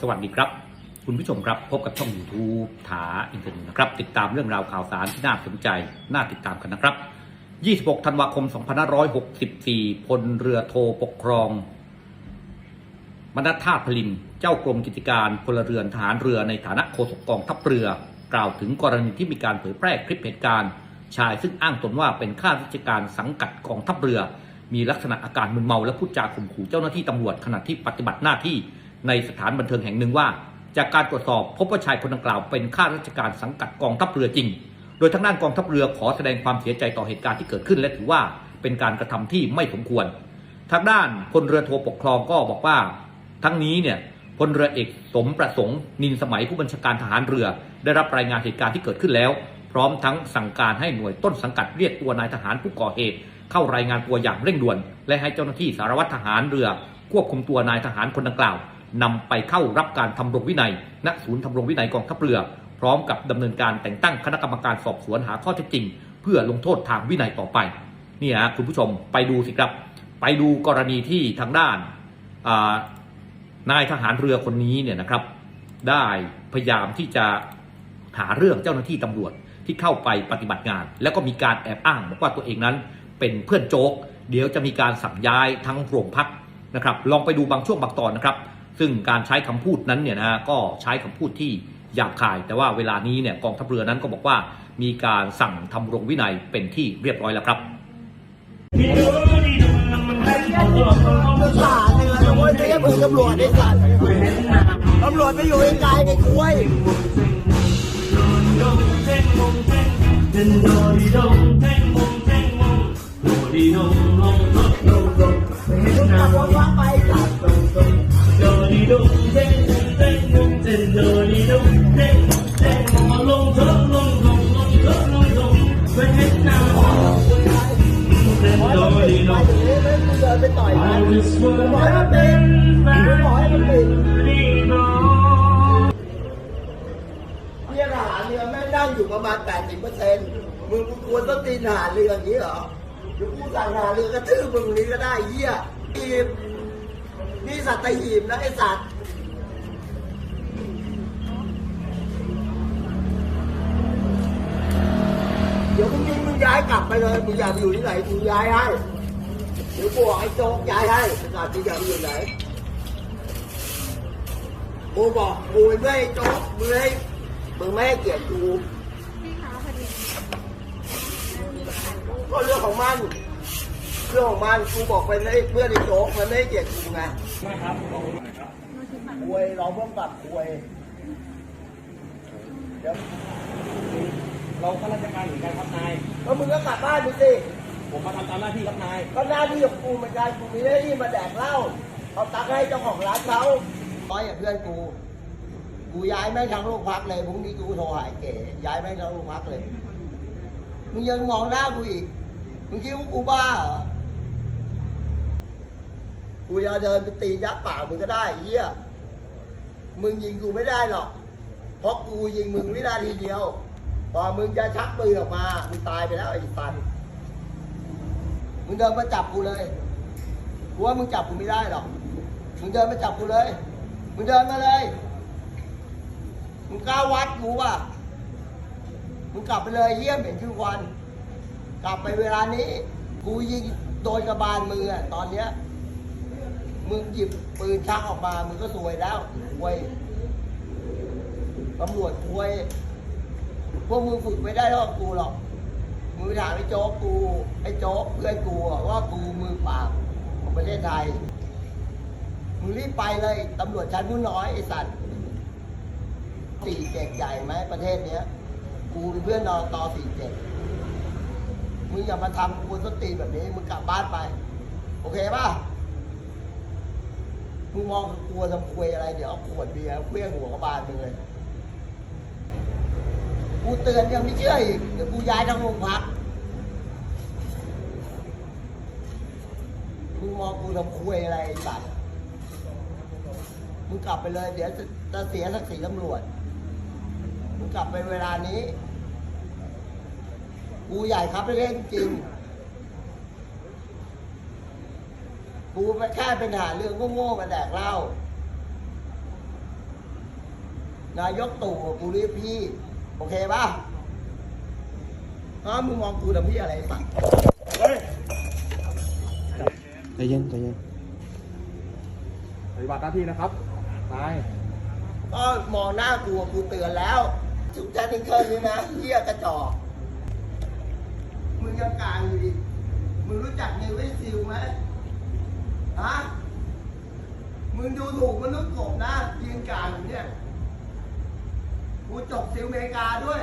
สวัสดีครับ คุณผู้ชมครับพบกับช่อง YouTube ถาอินเทอร์เน็ตนะครับ ติดตามเรื่องราวข่าวสารที่น่าสนใจ น่าติดตามกันนะครับ 26 ธันวาคม 2564 พลเรือโทปกครองมนัทธาพลิน เจ้ากรมกิจการพลเรือนทหารเรือในฐานะโฆษกกองทัพเรือ กล่าวถึงกรณีที่มีการเผยแพร่คลิปเหตุการณ์ ชายซึ่งอ้างตนว่าเป็นข้าราชการสังกัดกองทัพเรือ มีลักษณะอาการมึนเมาและพูดจาข่มขู่เจ้าหน้าที่ตำรวจขณะที่ปฏิบัติหน้าที่ ในสถานบันเทิงแห่งหนึ่งว่า จากการตรวจสอบพบว่าชายคนดังกล่าวเป็นข้าราชการสังกัดกองทัพเรือจริง โดยทางด้านกองทัพเรือขอแสดงความเสียใจต่อเหตุการณ์ที่เกิดขึ้น และถือว่าเป็นการกระทำที่ไม่สมควร ทางด้านพลเรือโทปกครองก็บอกว่า ทั้งนี้เนี่ยพลเรือเอกสมประสงค์ นินสมัยผู้บัญชาการทหารเรือ ได้รับรายงานเหตุการณ์ที่เกิดขึ้นแล้ว พร้อมทั้งสั่งการให้หน่วยต้นสังกัดเรียกตัวนายทหารผู้ก่อเหตุ เข้ารายงานตัวอย่างเร่งด่วน และให้เจ้าหน้าที่สารวัตรทหารเรือ ควบคุมตัวนายทหารคนดังกล่าว นำไปเข้ารับการทำรงวินัย ณ ศูนย์ทำรงวินัยกองทัพเรือ พร้อมกับดำเนินการแต่งตั้งคณะกรรมการสอบสวนหาข้อเท็จจริง เพื่อลงโทษทางวินัยต่อไปนี่ฮะคุณผู้ชมไปดูสิครับ ไปดูกรณีที่ทางด้านนายทหารเรือคนนี้เนี่ยนะครับ ได้พยายามที่จะหาเรื่องเจ้าหน้าที่ตำรวจที่เข้าไปปฏิบัติงาน แล้วก็มีการแอบอ้างบอกว่าตัวเองนั้น เป็นเพื่อนโจ๊ก เดี๋ยวจะมีการสั่งย้ายทั้งโรงพักนะครับ ลองไปดูบางช่วงบางตอนนะครับ ซึ่งการใช้คำพูดนั้นเนี่ยนะฮะก็ใช้คำพูดที่หยาบคาย แต่ว่าเวลานี้เนี่ยกองทัพเรือนั้นก็บอกว่ามีการสั่งทำรงวินัยเป็นที่เรียบร้อยแล้วครับสาเรือนะเว้ยไม่ใช่มือตำรวจไอ้สัตว์ตำรวจไปอยู่ไกลๆไอ้คุ้ยมึงขับรถว่าไปสัต รียกทหารเรือแม่งนั่งอยู่ประมาณ 80เปอร์เซ็นต์มึงควรต้องตีนทหารเรืออย่างนี้เหรอเดี๋ยวกูสั่งทหารเรือกระทืบมึงนี้ก็ได้เหี้ยหีบนี่สัตว์ตะหีบนะไอสัตว์ ไปเลยมึงอยากอยู่ที่ไหนกูย้ายให้เดี๋ยวกูบอกไอ้โจ๊กย้ายให้ขนาดมึงอยากอยู่ไหนกูบอกกูไม่ให้โจ๊กมึงให้มึงไม่ให้เกียรติกูก็เรื่องของมันเรื่องของมันกูบอกไปให้เพื่อนไอ้โจ๊กมันไม่ให้เกียรติกูไงไม่ครับควยเราเพิ่มปรับควยเดี๋ยวเราข้าราชการเหมือนกันครับนาย แล้วมึงก็กลับบ้านมึงสิ ผมมาทำตามหน้าที่ครับนาย ก็หน้าที่ของกูเหมือนกันกูมีหน้าที่มาแดกเหล้าเอาตังค์ให้เจ้าของร้านเขาร้อยอย่างเพื่อนกู กูย้ายแม่งทั้งโรงพักเลยพรุ่งนี้กูโทรหาไอ้เก๋ย้ายแม่งทั้งโรงพักเลย มึงยังมองหน้ากูอีก มึงคิดว่ากูบ้าเหรอ กูจะเดินไปตียักษ์ปากมึงก็ได้เหี้ย มึงยิงกูไม่ได้หรอก เพราะกูยิงมึงวินาทีเดียว พอมึงจะชักปืนออกมา มึงตายไปแล้วไอ้สันมึงเดินมาจับกูเลยกูว่ามึงจับกูไม่ได้หรอก มึงเดินมาจับกูเลย มึงเดินมาเลย มึงกล้าวัดกูว่ะ มึงกลับไปเลยเยี่ยมเห็นชื่อควัน กลับไปเวลานี้ กูยิงโดนกระบาลมืออะตอนเนี้ย มึงหยิบปืนชักออกมา มึงก็ซวยแล้วควยตำรวจควย พวกมึงฝึกไม่ได้หรอกกูหรอกมึงไปถามไอ้โจ๊กกูไอ้โจ๊กเพื่อนกูว่ากูมือปราบของประเทศไทยมึงรีบไปเลยตำรวจชั้นผู้น้อยไอ้สัตว์สี่เจ็ดใหญ่ไหมประเทศเนี้ย กูเป็นเพื่อนนอตอสี่เจ็ดมึงอย่ามาทำกูสตีแบบนี้มึงกลับบ้านไป โอเคป่ะมึงมองกลัวทำควยอะไร เดี๋ยวเอาขวดเบียร์เคลื่องหัวกระบาลมึงเลย กูเตือนยังไม่เชื่ออีก เดี๋ยวกูย้ายทั้งโรงพักมึงมองกูทำคุยอะไรไอ้สัตว์มึงกลับไปเลย เดี๋ยวจะเสียศักดิ์ศรีตำรวจ มึงกลับไปเวลานี้ กูใหญ่ครับเล่นจริง กูไม่แค่เป็นหาเรื่องโง่ๆมาแดกเหล้านายกตู่กูเรียกพี่ โอเคป่ะอ้าวมึงมองกูทำพี่อะไรสักใจเย็นใจเย็นปฏิบัติหน้าที่นะครับนายก็มองหน้ากูกูเตือนแล้วทุกท่านที่เคยนี้นะเหี้ยกระจอก มึงยังกลางอยู่ดิมึงรู้จักเนวิซิลไหมฮะมึงดูถูกมนุษย์กบนะยืนกลางอยู่เนี่ย กูจบซิลอเมริกาด้วย